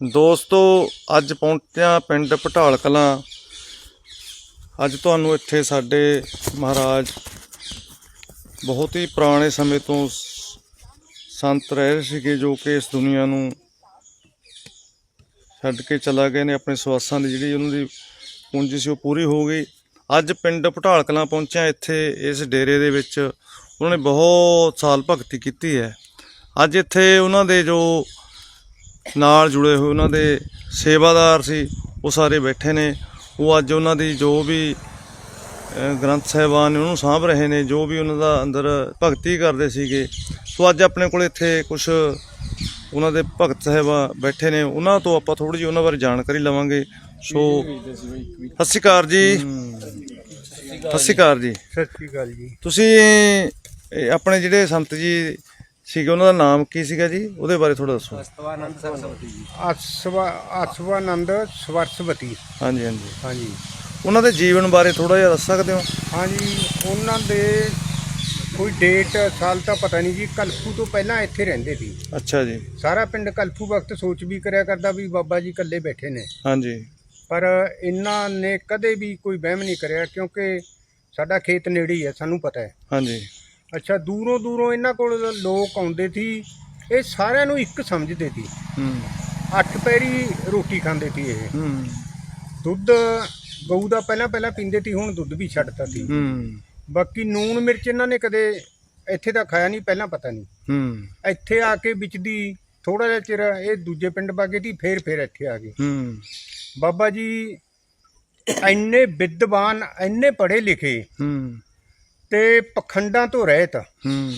ਦੋਸਤੋ, ਅੱਜ ਪਹੁੰਚਿਆ ਪਿੰਡ ਪਟਾਲ ਕਲਾਂ ਅੱਜ ਤੁਹਾਨੂੰ ਇੱਥੇ ਸਾਡੇ ਮਹਾਰਾਜ ਬਹੁਤ ਹੀ ਪੁਰਾਣੇ ਸਮੇਂ ਤੋਂ ਸੰਤ ਰਹਿ ਰਹੇ ਸੀਗੇ, ਜੋ ਕਿ ਇਸ ਦੁਨੀਆ ਨੂੰ ਛੱਡ ਕੇ ਚਲਾ ਗਏ ਨੇ, ਆਪਣੇ ਸਵਾਸਾਂ ਦੀ ਜਿਹੜੀ ਉਹਨਾਂ ਦੀ ਪੂੰਜੀ ਸੀ, ਉਹ ਪੂਰੀ ਹੋ ਗਈ। ਅੱਜ ਪਿੰਡ ਪਟਾਲ ਕਲਾਂ ਪਹੁੰਚਿਆ ਇੱਥੇ, ਇਸ ਡੇਰੇ ਦੇ ਵਿੱਚ। ਉਹਨਾਂ ਨੇ ਬਹੁਤ ਸਾਲ ਭਗਤੀ ਕੀਤੀ ਹੈ। ਅੱਜ ਇੱਥੇ ਉਹਨਾਂ ਦੇ ਜੋ ਨਾਲ ਜੁੜੇ ਹੋਏ ਉਹਨਾਂ ਦੇ ਸੇਵਾਦਾਰ ਸੀ ਉਹ ਸਾਰੇ ਬੈਠੇ ਨੇ। ਉਹ ਅੱਜ ਉਹਨਾਂ ਦੀ ਜੋ ਵੀ ਗ੍ਰੰਥ ਸਾਹਿਬਾਨ ਨੇ ਉਹਨੂੰ ਸਾਂਭ ਰਹੇ ਨੇ ਜੋ ਵੀ ਉਹਨਾਂ ਦਾ ਅੰਦਰ ਭਗਤੀ ਕਰਦੇ ਸੀਗੇ। ਸੋ ਅੱਜ ਆਪਣੇ ਕੋਲ ਇੱਥੇ ਕੁਝ ਉਹਨਾਂ ਦੇ ਭਗਤ ਸਾਹਿਬਾ ਬੈਠੇ ਨੇ। ਉਹਨਾਂ ਤੋਂ ਆਪਾਂ ਥੋੜੀ ਜਿਹੀ ਉਹਨਾਂ ਬਾਰੇ ਜਾਣਕਾਰੀ ਲਵਾਂਗੇ। ਸੋ ਸਤਿ ਸ਼੍ਰੀ ਅਕਾਲ ਜੀ। ਸਤਿ ਸ਼੍ਰੀ ਅਕਾਲ ਜੀ। ਸਤਿ ਸ਼੍ਰੀ ਅਕਾਲ ਜੀ। ਤੁਸੀਂ ਆਪਣੇ ਜਿਹੜੇ ਸੰਤ ਜੀ ਸੀਗੇ ਉਹਨਾਂ ਦਾ ਨਾਮ ਕੀ ਸੀਗਾ ਜੀ? ਉਹਦੇ ਬਾਰੇ ਥੋੜਾ ਦੱਸੋ। ਅਸਵਾ ਅਸਵਾਨੰਦ ਸਵਰਸਵਤੀ ਹਾਂਜੀ ਹਾਂਜੀ। ਹਾਂਜੀ। ਉਹਨਾਂ ਦੇ ਜੀਵਨ ਬਾਰੇ ਥੋੜਾ ਜਿਹਾ ਦੱਸ ਸਕਦੇ ਹੋ? ਹਾਂਜੀ ਉਹਨਾਂ ਦੇ ਕੋਈ ਡੇਟ ਸਾਲ ਤਾਂ ਪਤਾ ਨਹੀਂ ਜੀ। ਕਲਫੂ ਤੋਂ ਪਹਿਲਾਂ ਇੱਥੇ ਰਹਿੰਦੇ ਸੀ। ਅੱਛਾ ਜੀ। ਸਾਰਾ ਪਿੰਡ ਕਲਫੂ ਵਕਤ ਸੋਚ ਵੀ ਕਰਿਆ ਕਰਦਾ ਵੀ ਬਾਬਾ ਜੀ ਇਕੱਲੇ ਬੈਠੇ ਨੇ। ਹਾਂਜੀ। ਪਰ ਇਹਨਾਂ ਨੇ ਕਦੇ ਵੀ ਕੋਈ ਵਹਿਮ ਨਹੀਂ ਕਰਿਆ ਕਿਉਂਕਿ ਸਾਡਾ ਖੇਤ ਨੇੜੇ ਹੀ ਹੈ ਸਾਨੂੰ ਪਤਾ ਹੈ। ਹਾਂਜੀ। ਅੱਛਾ ਦੂਰੋਂ ਦੂਰੋਂ ਇਹਨਾਂ ਕੋਲ ਲੋਕ ਆਉਂਦੇ ਸੀ। ਇਹ ਸਾਰਿਆਂ ਨੂੰ ਇੱਕ ਸਮਝਦੇ ਸੀ। ਹੂੰ। ਅੱਠ ਪੈਰੀ ਰੋਟੀ ਖਾਂਦੇ ਸੀ ਇਹ। ਹੂੰ। ਦੁੱਧ ਗਊ ਦਾ ਪਹਿਲਾਂ ਪਹਿਲਾਂ ਪੀਂਦੇ ਸੀ ਹੁਣ ਦੁੱਧ ਵੀ ਛੱਡਤਾ ਸੀ। ਹੂੰ। ਬਾਕੀ ਨੂਨ ਮਿਰਚ ਇਹਨਾਂ ਨੇ ਕਦੇ ਇੱਥੇ ਤਾਂ ਖਾਇਆ ਨਹੀਂ ਪਹਿਲਾਂ ਪਤਾ ਨਹੀਂ। ਹੂੰ। ਇੱਥੇ ਆ ਕੇ ਵਿੱਚ ਦੀ ਥੋੜਾ ਜਿਹਾ ਚਿਰ ਇਹ ਦੂਜੇ ਪਿੰਡ ਬਾਗੇ ਸੀ ਫੇਰ ਫੇਰ ਇੱਥੇ ਆ ਗਏ। ਹੂੰ। ਬਾਬਾ ਜੀ ਇੰਨੇ ਵਿਦਵਾਨ ਇੰਨੇ ਪੜ੍ਹੇ ਲਿਖੇ। ਹੂੰ। ਤੇ ਪਖੰਡਾਂ ਤੋਂ ਰਹਿਤ। ਹੂੰ।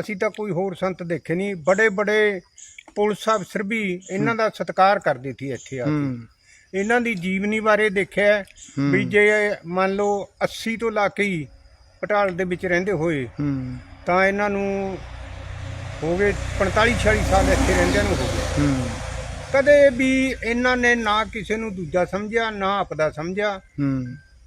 ਅਸੀਂ ਤਾਂ ਕੋਈ ਹੋਰ ਸੰਤ ਦੇਖੇ ਨਹੀਂ। ਬੜੇ ਬੜੇ ਪੁਲਿਸ ਅਫਸਰ ਵੀ ਇਹਨਾਂ ਦਾ ਸਤਿਕਾਰ ਕਰਦੇ ਸੀ ਇੱਥੇ ਆ ਕੇ। ਇਹਨਾਂ ਦੀ ਜੀਵਨੀ ਬਾਰੇ ਦੇਖਿਆ। ਵੀ ਜੇ ਮੰਨ ਲਓ 80 ਤੋਂ ਲਾ ਕੇ ਹੀ ਪਟਾਲ ਦੇ ਵਿੱਚ ਰਹਿੰਦੇ ਹੋਏ ਤਾਂ ਇਹਨਾਂ ਨੂੰ ਹੋ ਗਏ 45 46 ਸਾਲ ਇੱਥੇ ਰਹਿੰਦਿਆਂ ਨੂੰ ਹੋ ਗਏ। ਕਦੇ ਵੀ ਇਹਨਾਂ ਨੇ ਨਾ ਕਿਸੇ ਨੂੰ ਦੂਜਾ ਸਮਝਿਆ ਨਾ ਆਪਦਾ ਸਮਝਿਆ।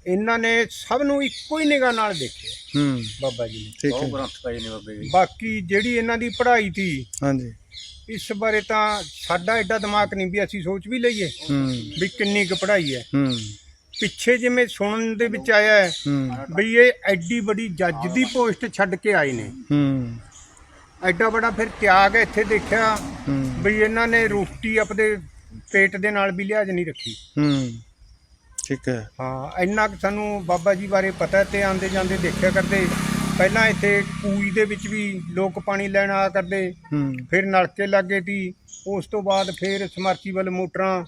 ਇਹਨਾਂ ਨੇ ਸਭ ਨੂੰ ਇੱਕੋ ਹੀ ਨਿਗਾਹ ਨਾਲ ਦੇਖਿਆ। ਹੂੰ। ਬਾਬਾ ਜੀ ਨੇ। ਠੀਕ ਹੈ। ਗ੍ਰੰਥ ਪਏ ਨੇ ਬਾਬੇ ਜੀ। ਬਾਕੀ ਜਿਹੜੀ ਇਹਨਾਂ ਦੀ ਪੜ੍ਹਾਈ ਸੀ ਹਾਂਜੀ। ਇਸ ਬਾਰੇ ਤਾਂ ਸਾਡਾ ਐਡਾ ਦਿਮਾਗ ਨਹੀਂ ਵੀ ਅਸੀਂ ਸੋਚ ਵੀ ਲਈਏ ਹੂੰ। ਵੀ ਕਿੰਨੀ ਕੁ ਪੜ੍ਹਾਈ ਹੈ। ਹੂੰ। ਪਿੱਛੇ ਜਿਵੇਂ ਸੁਣਨ ਦੇ ਵਿੱਚ ਆਇਆ ਹੈ ਹੂੰ। ਵੀ ਇਹ ਐਡੀ ਬੜੀ ਜੱਜ ਦੀ ਪੋਸਟ ਛੱਡ ਕੇ ਆਏ ਨੇ। ਹੂੰ। ਐਡਾ ਬੜਾ ਫਿਰ ਤਿਆਗ ਹੈ ਇੱਥੇ ਦੇਖਿਆ ਹੂੰ। ਵੀ ਇਹਨਾਂ ਨੇ ਰੋਟੀ ਆਪਣੇ ਪੇਟ ਦੇ ਨਾਲ ਵੀ ਲਿਹਾਜ਼ ਨਹੀਂ ਰੱਖੀ। ਹੂੰ। ਠੀਕ ਹੈ। ਹਾਂ ਇੰਨਾ ਕੁ ਸਾਨੂੰ ਬਾਬਾ ਜੀ ਬਾਰੇ ਪਤਾ ਤੇ ਆਂਦੇ ਜਾਂਦੇ ਦੇਖਿਆ ਕਰਦੇ। ਪਹਿਲਾਂ ਇੱਥੇ ਕੂਈ ਦੇ ਵਿੱਚ ਵੀ ਲੋਕ ਪਾਣੀ ਲੈਣ ਆਇਆ ਕਰਦੇ। ਹੂੰ। ਫਿਰ ਨਲਕੇ ਲੱਗੇ ਤੀ। ਉਸ ਤੋਂ ਬਾਅਦ ਫਿਰ ਸਮਰਸੀਬਲ ਮੋਟਰਾਂ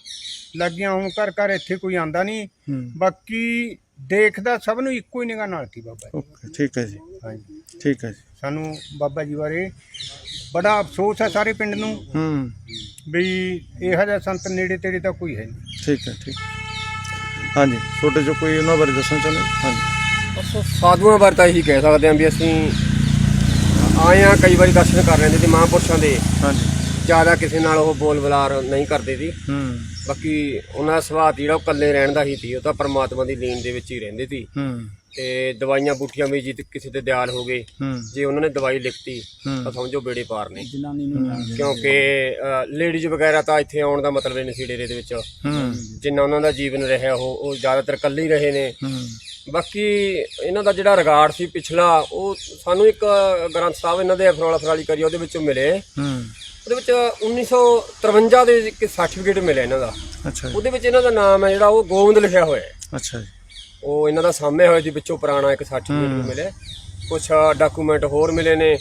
ਲੱਗੀਆਂ। ਹੁਣ ਘਰ ਘਰ ਇੱਥੇ ਕੋਈ ਆਂਦਾ ਨਹੀਂ। ਹੂੰ। ਬਾਕੀ ਦੇਖਦਾ ਸਭ ਨੂੰ ਇੱਕੋ ਹੀ ਨਿਗਾਹ ਨਾਲ ਸੀ ਬਾਬਾ ਜੀ। ਓਕੇ ਠੀਕ ਹੈ ਜੀ। ਹਾਂਜੀ। ਠੀਕ ਹੈ ਜੀ। ਸਾਨੂੰ ਬਾਬਾ ਜੀ ਬਾਰੇ ਬੜਾ ਅਫਸੋਸ ਹੈ ਸਾਰੇ ਪਿੰਡ ਨੂੰ। ਹੂੰ। ਵੀ ਇਹੋ ਜਿਹਾ ਸੰਤ ਨੇੜੇ ਤੇੜੇ ਤਾਂ ਕੋਈ ਹੈ ਨਹੀਂ। ਠੀਕ ਹੈ ਠੀਕ। ਹਾਂਜੀ ਤੁਹਾਡੇ ਜੋ ਕੋਈ ਉਹਨਾਂ ਬਾਰੇ ਦੱਸਣਾ ਚਾਹੁੰਦੇ? ਹਾਂਜੀ। ਬਸ ਸਾਧੂਆਂ ਬਾਰੇ ਤਾਂ ਇਹੀ ਕਹਿ ਸਕਦੇ ਹਾਂ ਵੀ ਅਸੀਂ ਆਏ ਆ ਕਈ ਵਾਰੀ ਦਰਸ਼ਨ ਕਰ ਲੈਂਦੇ ਤੇ ਮਹਾਂਪੁਰਸ਼ਾਂ ਦੇ। ਹਾਂਜੀ। ਜ਼ਿਆਦਾ ਕਿਸੇ ਨਾਲ ਉਹ ਬੋਲ ਬਲਾਰ ਨਹੀਂ ਕਰਦੇ ਸੀ। ਹੂੰ। ਬਾਕੀ ਉਹਨਾਂ ਦਾ ਸੁਭਾਅ ਸੀ ਜਿਹੜਾ ਉਹ ਇਕੱਲੇ ਰਹਿਣ ਦਾ ਹੀ ਸੀ ਉਹ ਤਾਂ ਪਰਮਾਤਮਾ ਦੀ ਲੀਨ ਦੇ ਵਿੱਚ ਹੀ ਰਹਿੰਦੇ ਸੀ। ਹੂੰ। ਤੇ ਦਵਾਈਆਂ ਬੂਟੀਆਂ ਵੀ ਜੇ ਕਿਸੇ ਤੇ ਦਿਆਲ ਹੋ ਗਏ ਜੇ ਉਹਨਾਂ ਨੇ ਦਵਾਈ ਲਿਖਤੀ। ਤਾਂ ਸਮਝੋ ਬੇੜੇ ਪਾਰ ਨੇ। ਕਿਉਂਕਿ ਲੇਡੀਜ਼ ਵਗੈਰਾ ਤਾਂ ਇੱਥੇ ਆਉਣ ਦਾ ਮਤਲਬ ਹੀ ਨਹੀਂ ਸੀ ਡੇਰੇ ਦੇ ਵਿੱਚ। ਜਿੰਨਾ ਉਹਨਾਂ ਦਾ ਜੀਵਨ ਰਿਹਾ ਉਹ ਉਹ ਜ਼ਿਆਦਾਤਰ ਇਕੱਲੇ ਹੀ ਰਹੇ ਨੇ। ਹੂੰ। ਬਾਕੀ ਇਹਨਾਂ ਦਾ ਜਿਹੜਾ ਰਿਗਾਰਡ ਸੀ ਪਿਛਲਾ ਉਹ ਸਾਨੂੰ ਇੱਕ ਗ੍ਰੰਥ ਸਾਹਿਬ ਇਹਨਾਂ ਦੇ ਅਫਰੋਲਾ ਫਰਾਲੀ ਕਰੀ ਉਹਦੇ ਵਿੱਚੋਂ ਮਿਲੇ। ਹੂੰ। ਉਹਦੇ ਵਿੱਚ 1953 ਦੇ ਇੱਕ ਸਰਟੀਫਿਕੇਟ ਮਿਲਿਆ ਇਹਨਾਂ ਦਾ। ਅੱਛਾ ਉਹਦੇ ਵਿੱਚ ਇਹਨਾਂ ਦਾ ਨਾਮ ਹੈ ਜਿਹੜਾ ਉਹ ਗੋਬਿੰਦ ਲਿਖਿਆ ਹੋਇਆ ਹੈ। ਅੱਛਾ ਜੀ। ਉਹ ਇਹਨਾਂ ਦਾ ਸਾਹਮਣੇ ਹੋਇਆ ਸੀ ਵਿੱਚੋਂ ਪੁਰਾਣਾ ਇੱਕ ਸਰਟੀਫਿਕੇਟ ਵੀ ਮਿਲਿਆ। ਕੁਝ ਡਾਕੂਮੈਂਟ ਹੋਰ ਮਿਲੇ ਨੇ।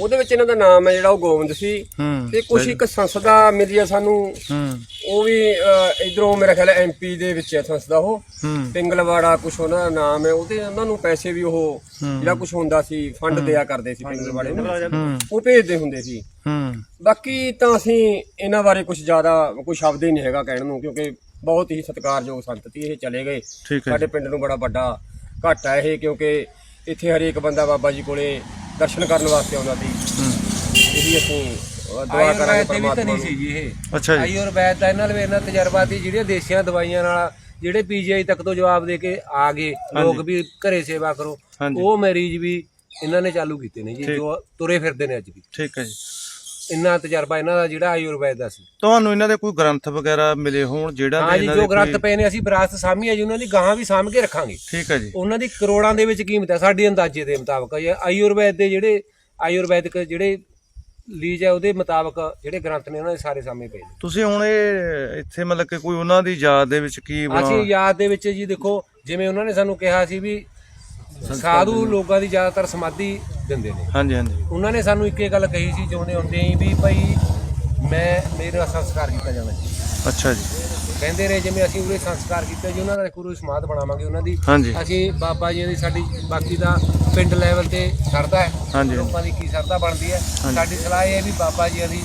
ਉਹਦੇ ਵਿੱਚ ਇਹਨਾਂ ਦਾ ਨਾਮ ਹੈ ਜਿਹੜਾ ਉਹ ਗੋਬਿੰਦ ਸੀ। ਤੇ ਕੁਝ ਇੱਕ ਸੰਸਦਾ ਮਿਲੀ ਆ ਸਾਨੂੰ। ਉਹ ਵੀ ਇਧਰੋਂ ਮੇਰਾ ਖਿਆਲ ਐਮਪੀ ਦੇ ਵਿੱਚ ਹੈ ਸੰਸਦਾ ਉਹ। ਪਿੰਗਲਵਾੜਾ ਕੁਛ ਉਹਨਾਂ ਦਾ ਨਾਮ ਹੈ। ਉਹਦੇ ਉਹਨਾਂ ਨੂੰ ਪੈਸੇ ਵੀ ਉਹ। ਜਿਹੜਾ ਕੁਛ ਹੁੰਦਾ ਸੀ ਫੰਡ ਦਿਆ ਕਰਦੇ ਸੀ ਪਿੰਗਲਵਾੜੇ ਨੂੰ। ਉਹ ਭੇਜਦੇ ਹੁੰਦੇ ਸੀ। ਬਾਕੀ ਤਾਂ ਅਸੀਂ ਇਹਨਾਂ ਬਾਰੇ ਕੁਝ ਜ਼ਿਆਦਾ ਕੋਈ ਸ਼ਬਦ ਹੀ ਨਹੀਂ ਹੈਗਾ ਕਹਿਣ ਨੂੰ ਕਿਉਂਕਿ ਬਹੁਤ ਹੀ ਸਤਿਕਾਰਯੋਗ ਸੰਤ ਸੀ ਇਹ ਚਲੇ ਗਏ। ਠੀਕ ਹੈ ਸਾਡੇ ਪਿੰਡ ਨੂੰ ਬੜਾ ਵੱਡਾ ਘਾਟਾ ਇਹ ਕਿਉਂਕਿ ਇੱਥੇ ਹਰੇਕ ਬੰਦਾ ਬਾਬਾ ਜੀ ਕੋਲੇ ਦਰਸ਼ਨ ਕਰਨ ਵਾਸਤੇ ਆਉਂਦਾ ਸੀ। ਇਹੀ ਅਸੀਂ ਦੁਆ ਕਰਾਂਗੇ ਪਰਮਾਤਮਾ ਨੂੰ। ਸੀ ਜੀ ਇਹ। ਅੱਛਾ ਜੀ। ਆਯੁਰਵੈਦ ਦਾ ਇਹਨਾਂ ਲਈ ਇਹਨਾਂ ਤਜਰਬਾ ਸੀ ਜਿਹੜੀਆਂ ਦੇਸੀਆਂ ਦਵਾਈਆਂ ਨਾਲ ਜਿਹੜੇ ਪੀਜੀਆਈ ਤੱਕ ਤੋਂ ਜਵਾਬ ਦੇ ਕੇ ਆ ਗਏ ਲੋਕ ਵੀ ਘਰੇ ਸੇਵਾ ਕਰੋ। ਉਹ ਮਰੀਜ਼ ਵੀ ਇਹਨਾਂ ਨੇ ਚਾਲੂ ਕੀਤੇ ਨੇ ਜੀ। ਜੋ ਤੁਰੇ ਫਿਰਦੇ ਨੇ ਅੱਜ ਵੀ। ਠੀਕ ਹੈ ਜੀ। ਇੰਨਾ ਤਜਰਬਾ ਇਹਨਾਂ ਦਾ ਜਿਹੜਾ ਆਯੁਰਵੈਦ ਦਾ ਸੀ। ਤੁਹਾਨੂੰ ਇਹਨਾਂ ਦੇ ਕੋਈ ਗ੍ਰੰਥ ਵਗੈਰਾ ਮਿਲੇ ਹੋਣ ਜਿਹੜਾ ਹਾਂ ਜੀ ਜੋ ਗ੍ਰੰਥ ਪਏ ਨੇ ਅਸੀਂ ਵਿਰਾਸਤ ਸਾਂਭੀ ਹੈ ਜੀ ਉਹਨਾਂ ਦੀ ਗਾਹਾਂ ਵੀ ਸਾਂਭ ਕੇ ਰੱਖਾਂਗੇ। ਠੀਕ ਹੈ ਜੀ। ਉਹਨਾਂ ਦੀ ਕਰੋੜਾਂ ਦੇ ਵਿੱਚ ਕੀਮਤ ਹੈ ਸਾਡੀ ਅੰਦਾਜ਼ੇ ਦੇ ਮੁਤਾਬਕ। ਆਯੁਰਵੈਦ ਦੇ ਜਿਹੜੇ ਆਯੁਰਵੈਦਿਕ ਜਿਹੜੇ ਲੀਜ ਹੈ ਉਹਦੇ ਮੁਤਾਬਕ ਜਿਹੜੇ ਗ੍ਰੰਥ ਨੇ ਉਹਨਾਂ ਦੇ ਸਾਰੇ ਸਾਹਮਣੇ ਪਏ ਨੇ। ਤੁਸੀਂ ਹੁਣ ਇਹ ਇੱਥੇ ਮਤਲਬ ਕਿ ਕੋਈ ਉਹਨਾਂ ਦੀ ਯਾਦ ਦੇ ਵਿੱਚ ਕੀ ਬਣਾ ਅਸੀਂ ਯਾਦ ਦੇ ਵਿੱਚ ਜੀ ਦੇਖੋ ਜਿਵੇਂ ਉਹਨਾਂ ਨੇ ਸਾਨੂੰ ਕਿਹਾ ਸੀ ਵੀ ਸਾਧੂ ਲੋਕਾਂ ਦੀ ਜ਼ਿਆਦਾਤਰ ਸਮਾਧੀ ਦਿੰਦੇ ਨੇ। ਹਾਂਜੀ ਹਾਂਜੀ। ਉਹਨਾਂ ਨੇ ਸਾਨੂੰ ਇੱਕੇ ਗੱਲ ਕਹੀ ਸੀ ਜਿਉਂਦੇ ਹੁੰਦੇ ਹੀ ਵੀ ਭਾਈ ਮੈਂ ਮੇਰਾ ਸੰਸਕਾਰ ਕੀਤਾ ਜਾਣਾ ਚਾਹੀਦਾ ਅੱਛਾ ਜੀ। ਕਹਿੰਦੇ ਰਹੇ ਜਿਵੇਂ ਅਸੀਂ ਉਰੇ ਸੰਸਕਾਰ ਕੀਤਾ ਜੀ ਉਹਨਾਂ ਦਾ ਗੁਰੂ ਸਮਾਧ ਬਣਾਵਾਂਗੇ ਉਹਨਾਂ ਦੀ। ਹਾਂਜੀ। ਅਸੀਂ ਬਾਬਾ ਜੀ ਦੀ ਸਾਡੀ ਬਾਕੀ ਦਾ ਪਿੰਡ ਲੈਵਲ ਤੇ ਸਰਦਾ ਹੈ। ਹਾਂਜੀ। ਲੋਕਾਂ ਦੀ ਕੀ ਸਰਦਾ ਬਣਦੀ ਹੈ। ਹਾਂਜੀ। ਸਾਡੀ ਸਲਾਹ ਇਹ ਹੈ ਵੀ ਬਾਬਾ ਜੀ ਦੀ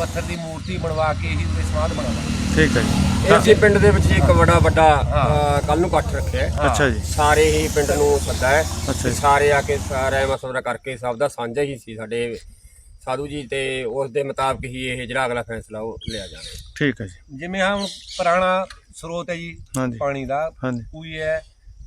ਪੱਥਰ ਦੀ ਮੂਰਤੀ ਬਣਵਾ ਕੇ ਹੀ ਉਰੇ ਸਮਾਧ ਬਣਾਵਾਂਗੇ ਠੀਕ ਹੈ ਜੀ। ਇਹ ਅਸੀਂ ਪਿੰਡ ਦੇ ਵਿੱਚ ਇੱਕ ਬੜਾ ਵੱਡਾ ਕੱਲ ਨੂੰ ਇਕੱਠ ਰੱਖਿਆ ਹੈ। ਅੱਛਾ ਜੀ। ਸਾਰੇ ਹੀ ਪਿੰਡ ਨੂੰ ਸੱਦਾ ਹੈ। ਅੱਛਾ ਤੇ ਜੀ। ਸਾਰੇ ਆ ਕੇ ਸਾਰਾ ਮਸਵਰਾ ਕਰਕੇ ਸਭ ਦਾ ਸਾਂਝਾ ਹੀ ਸੀ ਸਾਡੇ ਸਾਧੂ ਜੀ ਤੇ ਉਸ ਦੇ ਮੁਤਾਬਕ ਹੀ ਇਹ ਜਿਹੜਾ ਅਗਲਾ ਫੈਸਲਾ ਉਹ ਲਿਆ ਜਾਣਾ ਠੀਕ ਹੈ ਜੀ। ਜਿਵੇਂ ਹਾਂ ਹੁਣ ਪੁਰਾਣਾ ਸਰੋਤ ਹੈ ਜੀ ਹਾਂਜੀ। ਪਾਣੀ ਦਾ। ਹਾਂਜੀ। ਕੋਈ ਹੈ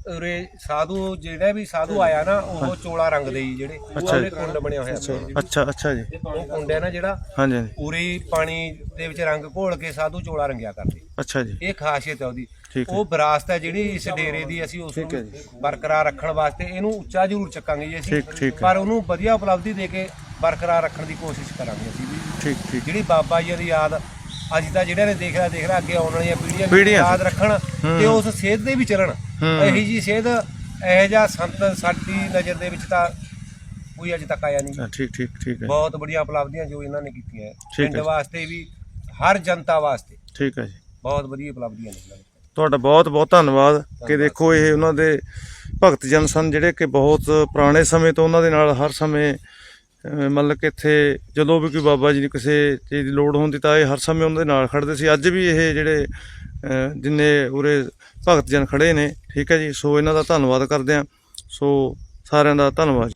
ਉਰੇ ਸਾਧੂ ਜਿਹੜਾ ਵੀ ਸਾਧੂ ਆਇਆ ਨਾ ਉਹ ਚੋਲਾ ਰੰਗ ਦੇ ਜੀ ਜਿਹੜੇ। ਉਹਦੇ ਕੁੰਡ ਬਣਿਆ ਹੋਇਆ ਆਪਣੇ। ਅੱਛਾ ਅੱਛਾ ਜੀ। ਉਹ ਕੁੰਡ ਹੈ ਨਾ ਜਿਹੜਾ ਹਾਂਜੀ ਹੀ ਪਾਣੀ ਦੇ ਵਿੱਚ ਰੰਗ ਘੋਲ ਕੇ ਸਾਧੂ ਚੋਲਾ ਰੰਗਿਆ ਕਰਦੇ। ਅੱਛਾ ਜੀ। ਇਹ ਖਾਸੀਅਤ ਹੈ ਉਹਦੀ। ਉਹ ਵਿਰਾਸਤ ਹੈ ਜਿਹੜੀ ਇਸ ਡੇਰੇ ਦੀ ਅਸੀਂ ਉਸ ਨੂੰ ਬਰਕਰਾਰ ਰੱਖਣ ਵਾਸਤੇ ਇਹਨੂੰ ਉੱਚਾ ਜ਼ਰੂਰ ਚੱਕਾਂਗੇ ਜੀ ਅਸੀਂ। ਪਰ ਉਹਨੂੰ ਵਧੀਆ ਉਪਲਬਧੀ ਦੇ ਕੇ ਬਰਕਰਾਰ ਰੱਖਣ ਦੀ ਕੋਸ਼ਿਸ਼ ਕਰਾਂਗੇ ਅਸੀਂ ਵੀ। ਠੀਕ ਠੀਕ। ਜਿਹੜੀ ਬਾਬਾ ਜੀ ਦੀ ਯਾਦ ਅੱਜ ਤਾਂ ਜਿਹੜਿਆਂ ਨੇ ਦੇਖ ਰਿਹਾ ਦੇਖ ਰਿਹਾ ਅੱਗੇ ਆਉਣ ਵਾਲੀਆਂ ਪੀੜ੍ਹੀਆਂ ਵੀ ਪੀੜ੍ਹੀਆਂ ਯਾਦ ਰੱਖਣ ਤੇ ਉਸ ਸੇਧ ਦੇ ਵੀ ਚੱਲਣ ਹੂੰ। ਇਹੀ ਜੀ ਸੇਧ ਇਹੋ ਜਿਹਾ ਸੰਤ ਸਾਡੀ ਨਜ਼ਰ ਦੇ ਵਿੱਚ ਤਾਂ ਕੋਈ ਅਜੇ ਤੱਕ ਆਇਆ ਨਹੀਂ ਹਾਂ, ਠੀਕ ਠੀਕ ਠੀਕ ਹੈ ਬਹੁਤ ਬੜੀਆਂ ਉਪਲਬਧੀਆਂ ਜੋ ਇਹਨਾਂ ਨੇ ਕੀਤੀਆਂ ਹੈ। ਠੀਕ ਹੈ ਪਿੰਡ ਜੀ। ਵਾਸਤੇ ਵੀ ਹਰ ਜਨਤਾ ਵਾਸਤੇ ਠੀਕ ਹੈ ਜੀ ਬਹੁਤ ਵਧੀਆ ਉਪਲਬਧੀਆਂ ਨੇ ਇਹਨਾਂ। ਤੁਹਾਡਾ ਬਹੁਤ ਬਹੁਤ ਧੰਨਵਾਦ ਕਿ ਦੇਖੋ ਇਹ ਉਹਨਾਂ ਦੇ ਭਗਤ ਜਨ ਸਨ ਜਿਹੜੇ ਕਿ ਬਹੁਤ ਪੁਰਾਣੇ ਸਮੇਂ ਤੋਂ ਉਹਨਾਂ ਦੇ ਨਾਲ ਹਰ ਸਮੇਂ ਮਤਲਬ ਕਿ ਇੱਥੇ ਜਦੋਂ ਵੀ ਕੋਈ ਬਾਬਾ ਜੀ ਨੂੰ ਕਿਸੇ ਚੀਜ਼ ਦੀ ਲੋੜ ਹੁੰਦੀ ਤਾਂ ਇਹ ਹਰ ਸਮੇਂ ਉਹਨਾਂ ਦੇ ਨਾਲ ਖੜਦੇ ਸੀ। ਅੱਜ ਵੀ ਇਹ ਜਿਹੜੇ ਜਿੰਨੇ ਉਰੇ ਭਗਤ ਜਨ ਖੜੇ ਨੇ, ਠੀਕ ਹੈ ਜੀ। ਸੋ ਇਹਨਾਂ ਦਾ ਧੰਨਵਾਦ ਕਰਦੇ ਹਾਂ। ਸੋ ਸਾਰਿਆਂ ਦਾ ਧੰਨਵਾਦ। ਜੀ